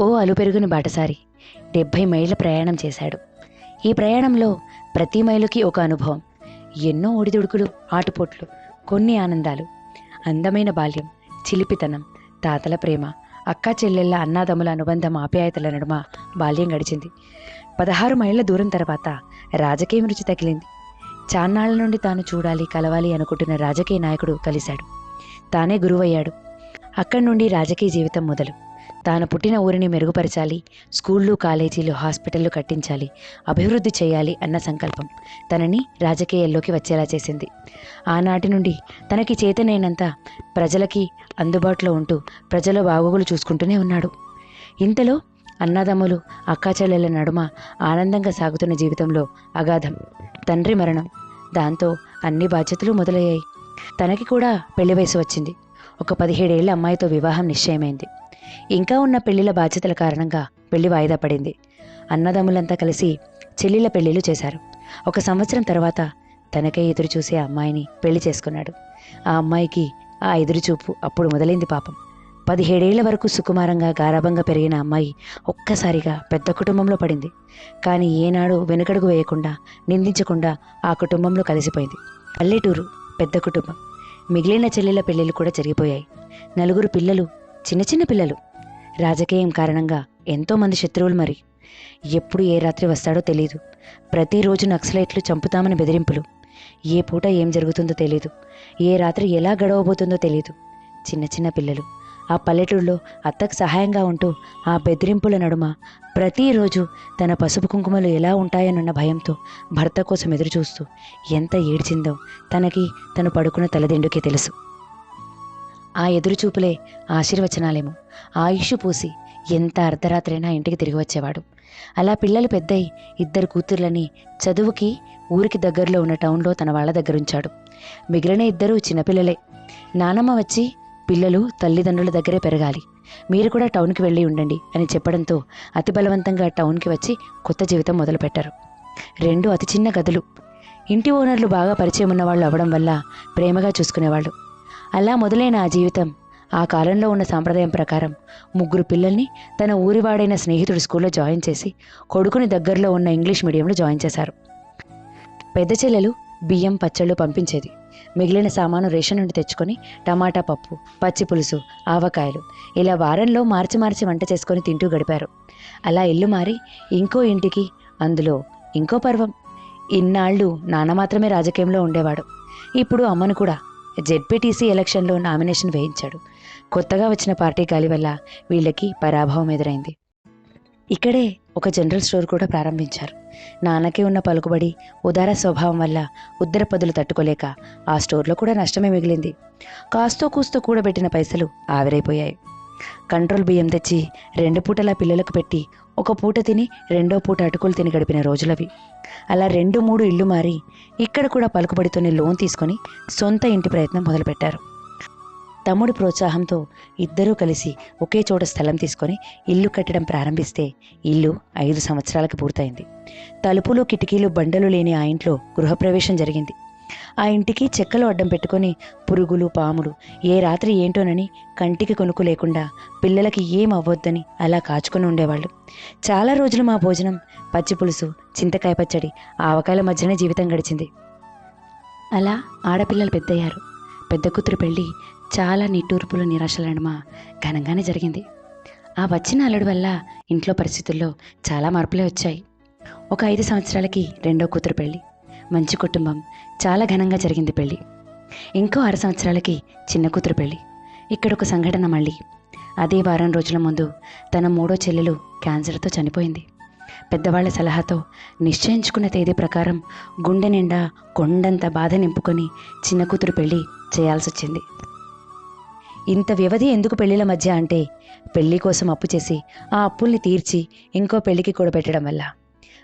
ఓ అలుపెరుగుని బాటసారి. డెబ్భై మైళ్ళ ప్రయాణం చేశాడు. ఈ ప్రయాణంలో ప్రతి మైలుకి ఒక అనుభవం. ఎన్నో ఒడిదుడుకులు ఆటుపోట్లు కొన్ని ఆనందాలు. అందమైన బాల్యం చిలిపితనం తాతల ప్రేమ అక్కా చెల్లెళ్ళ అన్నాదమ్ముల అనుబంధం ఆప్యాయతల నడుమ బాల్యం గడిచింది. పదహారు మైళ్ళ దూరం తర్వాత రాజకీయం రుచి తగిలింది. చాన్నాళ్ళ నుండి తాను చూడాలి కలవాలి అనుకుంటున్న రాజకీయ నాయకుడు కలిశాడు. తానే గురువయ్యాడు. అక్కడి నుండి రాజకీయ జీవితం మొదలు. తాను పుట్టిన ఊరిని మెరుగుపరచాలి స్కూళ్ళు కాలేజీలు హాస్పిటళ్ళు కట్టించాలి అభివృద్ధి చేయాలి అన్న సంకల్పం తనని రాజకీయాల్లోకి వచ్చేలా చేసింది. ఆనాటి నుండి తనకి చేతనైనంత ప్రజలకి అందుబాటులో ఉంటూ ప్రజల బాగోగులు చూసుకుంటూనే ఉన్నాడు. ఇంతలో అన్నదమ్ములు అక్కాచెల్లెల నడుమ ఆనందంగా సాగుతున్న జీవితంలో అగాధం తండ్రి మరణం దాంతో అన్ని బాధ్యతలు మొదలయ్యాయి. తనకి కూడా పెళ్ళి వయసు వచ్చింది. ఒక పదిహేడేళ్ళ అమ్మాయితో వివాహం నిశ్చయమైంది. ఇంకా ఉన్న పెళ్ళిల బాధ్యతల కారణంగా పెళ్ళి వాయిదా పడింది. అన్నదమ్ములంతా కలిసి చెల్లిల పెళ్ళిళ్ళు చేశారు. ఒక సంవత్సరం తర్వాత తనకే ఎదురు చూసే అమ్మాయిని పెళ్ళి చేసుకున్నాడు. ఆ అమ్మాయికి ఆ ఎదురుచూపు అప్పుడు మొదలైంది పాపం. పదిహేడేళ్ళ వరకు సుకుమారంగా గారాభంగా పెరిగిన అమ్మాయి ఒక్కసారిగా పెద్ద కుటుంబంలో పడింది. కానీ ఏనాడు వెనుకడుగు వేయకుండా నిందించకుండా ఆ కుటుంబంలో కలిసిపోయింది. పల్లెటూరు పెద్ద కుటుంబం. మిగిలిన చెల్లెల పెళ్ళిళ్ళు కూడా జరిగిపోయాయి. నలుగురు పిల్లలు చిన్న చిన్న పిల్లలు. రాజకీయం కారణంగా ఎంతోమంది శత్రువులు మరి. ఎప్పుడు ఏ రాత్రి వస్తాడో తెలియదు ప్రతిరోజు నక్సలైట్లు చంపుతామని బెదిరింపులు. ఏ పూట ఏం జరుగుతుందో తెలియదు ఏ రాత్రి ఎలా గడవబోతుందో తెలియదు చిన్న చిన్న పిల్లలు. ఆ పల్లెటూరులో అత్తకు సహాయంగా ఉంటూ ఆ బెదిరింపుల నడుమ ప్రతిరోజు తన పసుపు కుంకుమలు ఎలా ఉంటాయనున్న భయంతో భర్త కోసం ఎదురుచూస్తూ ఎంత ఏడ్చిందో తనకి తను పడుకున్న తలదిండుకే తెలుసు. ఆ ఎదురుచూపులే ఆశీర్వచనాలేమో. ఆయుష్ పూసి ఎంత అర్ధరాత్రైనా ఇంటికి తిరిగి వచ్చేవాడు. అలా పిల్లలు పెద్దయి ఇద్దరు కూతుర్లని చదువుకి ఊరికి దగ్గరలో ఉన్న టౌన్లో తన వాళ్ళ దగ్గర ఉంచాడు మిగిలిన ఇద్దరూ చిన్నపిల్లలే. నానమ్మ వచ్చి పిల్లలు తల్లిదండ్రుల దగ్గరే పెరగాలి. మీరు కూడా టౌన్కి వెళ్ళి ఉండండి అని చెప్పడంతో అతి బలవంతంగా టౌన్కి వచ్చి కొత్త జీవితం మొదలుపెట్టారు. రెండు అతి చిన్న గదులు. ఇంటి ఓనర్లు బాగా పరిచయం ఉన్నవాళ్ళు అవ్వడం వల్ల ప్రేమగా చూసుకునేవాళ్ళు. అలా మొదలైన ఆ జీవితం ఆ కాలంలో ఉన్న సాంప్రదాయం ప్రకారం ముగ్గురు పిల్లల్ని తన ఊరివాడైన స్నేహితుడి స్కూల్లో జాయిన్ చేసి కొడుకుని దగ్గరలో ఉన్న ఇంగ్లీష్ మీడియంలో జాయిన్ చేశారు. పెద్ద చెల్లెలు బియ్యం పచ్చళ్ళు పంపించేది. మిగిలిన సామాను రేషన్ నుండి తెచ్చుకొని టమాటా పప్పు పచ్చి పులుసు ఆవకాయలు ఇలా వారంలో మార్చి మార్చి వంట చేసుకొని తింటూ గడిపారు. అలా ఇల్లు మారి ఇంకో ఇంటికి అందులో ఇంకో పర్వం. ఇన్నాళ్ళు నాన్న మాత్రమే రాజకీయంలో ఉండేవాడు. ఇప్పుడు అమ్మను కూడా జెడ్పీటీసీ ఎలక్షన్లో నామినేషన్ వేయించాడు. కొత్తగా వచ్చిన పార్టీ గాలి వల్ల వీళ్ళకి పరాభవం ఎదురైంది. ఇక్కడే ఒక జనరల్ స్టోర్ కూడా ప్రారంభించారు. నాన్నకే ఉన్న పలుకుబడి ఉదార స్వభావం వల్ల ఉద్దర పదులు తట్టుకోలేక ఆ స్టోర్లో కూడా నష్టమే మిగిలింది. కాస్తో కూస్తో కూడబెట్టిన పైసలు ఆవిరైపోయాయి. కంట్రోల్ బియ్యం తెచ్చి రెండు పూటలా పిల్లలకు పెట్టి ఒక పూట తిని రెండో పూట అటుకులు తిని గడిపిన రోజులవి. అలా రెండు మూడు ఇల్లు మారి ఇక్కడ కూడా పలుకుబడితోనే లోన్ తీసుకొని సొంత ఇంటి ప్రయత్నం మొదలుపెట్టారు. తమ్ముడి ప్రోత్సాహంతో ఇద్దరూ కలిసి ఒకే చోట స్థలం తీసుకొని ఇల్లు కట్టడం ప్రారంభిస్తే ఇల్లు ఐదు సంవత్సరాలకు పూర్తయింది. తలుపులు కిటికీలు బండలు లేని ఆ ఇంట్లో గృహప్రవేశం జరిగింది. ఆ ఇంటికి చెక్కలు అడ్డం పెట్టుకొని పురుగులు పాములు ఏ రాత్రి ఏంటోనని కంటికి కొనుక్కు లేకుండా పిల్లలకి ఏం అవ్వొద్దని అలా కాచుకొని ఉండేవాళ్ళు. చాలా రోజులు మా భోజనం పచ్చి పులుసు చింతకాయ పచ్చడి ఆవకాయల మధ్యనే జీవితం గడిచింది. అలా ఆడపిల్లలు పెద్దయ్యారు. పెద్ద కూతురు పెళ్ళి చాలా నిట్టూర్పులు నిరాశలనమా ఘనంగానే జరిగింది. ఆ వచ్చిన అల్లుడి వల్ల ఇంట్లో పరిస్థితుల్లో చాలా మార్పులే వచ్చాయి. ఒక ఐదు సంవత్సరాలకి రెండో కూతురు పెళ్ళి మంచి కుటుంబం చాలా ఘనంగా జరిగింది పెళ్ళి. ఇంకో ఆరు సంవత్సరాలకి చిన్న కూతురు పెళ్ళి ఇక్కడ ఒక సంఘటన మళ్ళీ. అదే వారం రోజుల ముందు తన మూడో చెల్లెలు క్యాన్సర్తో చనిపోయింది. పెద్దవాళ్ళ సలహాతో నిశ్చయించుకున్న తేదీ ప్రకారం గుండె నిండా కొండంత బాధ నింపుకొని చిన్న కూతురు పెళ్ళి చేయాల్సి వచ్చింది ఇంత వ్యవధి ఎందుకు పెళ్ళిల మధ్య అంటే పెళ్ళి కోసం అప్పు చేసి ఆ అప్పుల్ని తీర్చి ఇంకో పెళ్ళికి కూడా పెట్టడం వల్ల.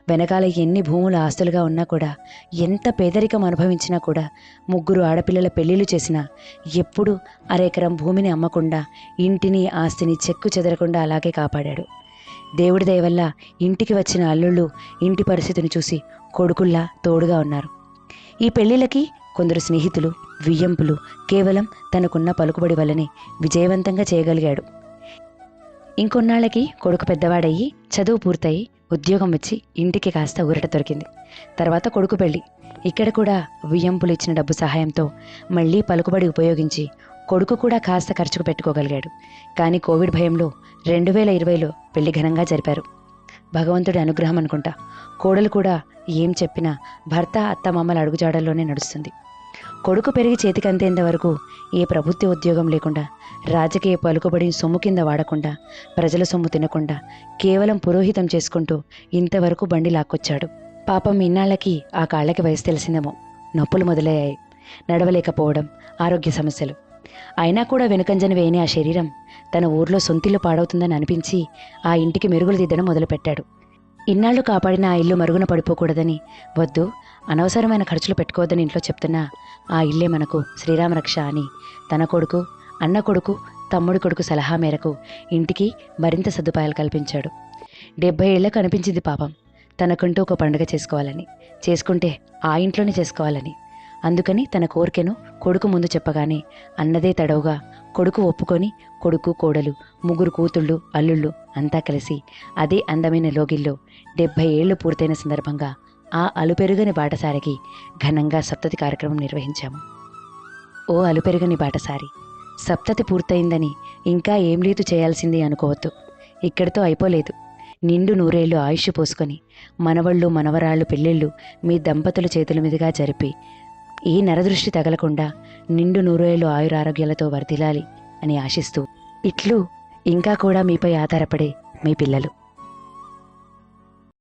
వెనకాల ఎన్ని భూములు ఆస్తులుగా ఉన్నా కూడా ఎంత పేదరికం అనుభవించినా కూడా ముగ్గురు ఆడపిల్లల పెళ్ళిళ్ళు చేసినా ఎప్పుడూ అరెకరం భూమిని అమ్మకుండా ఇంటిని ఆస్తిని చెక్కు చెదరకుండా అలాగే కాపాడాడు. దేవుడి దయవల్ల ఇంటికి వచ్చిన అల్లుళ్ళు ఇంటి పరిస్థితిని చూసి కొడుకుల్లా తోడుగా ఉన్నారు. ఈ పెళ్ళిళ్ళకి కొందరు స్నేహితులు వియ్యంపులు కేవలం తనకున్న పలుకుబడి వల్లనే విజయవంతంగా చేయగలిగాడు. ఇంకొన్నాళ్ళకి కొడుకు పెద్దవాడయ్యి చదువు పూర్తయి ఉద్యోగం వచ్చి ఇంటికి కాస్త ఊరట దొరికింది. తర్వాత కొడుకు పెళ్ళి. ఇక్కడ కూడా వియ్యంపులు ఇచ్చిన డబ్బు సహాయంతో మళ్ళీ పలుకుబడి ఉపయోగించి కొడుకు కూడా కాస్త ఖర్చుకు పెట్టుకోగలిగాడు. కానీ కోవిడ్ భయంలో రెండు వేల ఇరవైలో పెళ్ళి ఘనంగా జరిపారు. భగవంతుడి అనుగ్రహం అనుకుంటా కోడలు కూడా ఏం చెప్పినా భర్త అత్తమామల అడుగుజాడల్లోనే నడుస్తుంది. కొడుకు పెరిగి చేతికి వరకు ఏ ప్రభుత్వ ఉద్యోగం లేకుండా రాజకీయ పలుకుబడిని సొమ్ము కింద వాడకుండా ప్రజల సొమ్ము తినకుండా కేవలం పురోహితం చేసుకుంటూ ఇంతవరకు బండి లాక్కొచ్చాడు. పాపం ఇన్నాళ్ళకి ఆ కాళ్ళకి వయసు తెలిసిందేమో. నొప్పులు మొదలయ్యాయి. నడవలేకపోవడం ఆరోగ్య సమస్యలు. అయినా కూడా వెనుకంజన వేయని ఆ శరీరం తన ఊర్లో సొంతిల్లు పాడవుతుందని అనిపించి ఆ ఇంటికి మెరుగులు దిద్దడం మొదలుపెట్టాడు. ఇన్నాళ్ళు కాపాడిన ఆ ఇల్లు మరుగున పడిపోకూడదని. వద్దు అనవసరమైన ఖర్చులు పెట్టుకోవద్దని ఇంట్లో చెప్తున్నా. ఆ ఇల్లే మనకు శ్రీరామ రక్ష అని. తన కొడుకు అన్న కొడుకు తమ్ముడి కొడుకు సలహా మేరకు ఇంటికి మరింత సదుపాయాలు కల్పించాడు. డెబ్బై ఏళ్ళకు అనిపించింది పాపం. తనకంటూ ఒక పండుగ చేసుకోవాలని. చేసుకుంటే ఆ ఇంట్లోనే చేసుకోవాలని. అందుకని తన కోరికను కొడుకు ముందు చెప్పగానే అన్నదే తడవుగా కొడుకు ఒప్పుకొని కొడుకు కోడలు ముగ్గురు కూతుళ్ళు అల్లుళ్ళు అంతా కలిసి అదే అందమైన లోగిల్లో డెబ్భై ఏళ్ళు పూర్తయిన సందర్భంగా ఆ అలుపెరుగని బాటసారికి ఘనంగా సప్తతి కార్యక్రమం నిర్వహించాము. ఓ అలుపెరుగని బాటసారి సప్తతి పూర్తయిందని ఇంకా ఏం లేదు చేయాల్సింది అనుకోవద్దు. ఇక్కడితో అయిపోలేదు. నిండు నూరేళ్ళు ఆయుష్ పోసుకొని మనవళ్ళు మనవరాళ్ళు పెళ్ళిళ్ళు మీ దంపతుల చేతుల మీదుగా జరిపి ఈ నరదృష్టి తగలకుండా నిండు నూరేళ్ళు ఆయురారోగ్యాలతో వర్ధిల్లాలి అని ఆశిస్తూ ఇట్లు ఇంకా కూడా మీపై ఆధారపడే మీ పిల్లలు.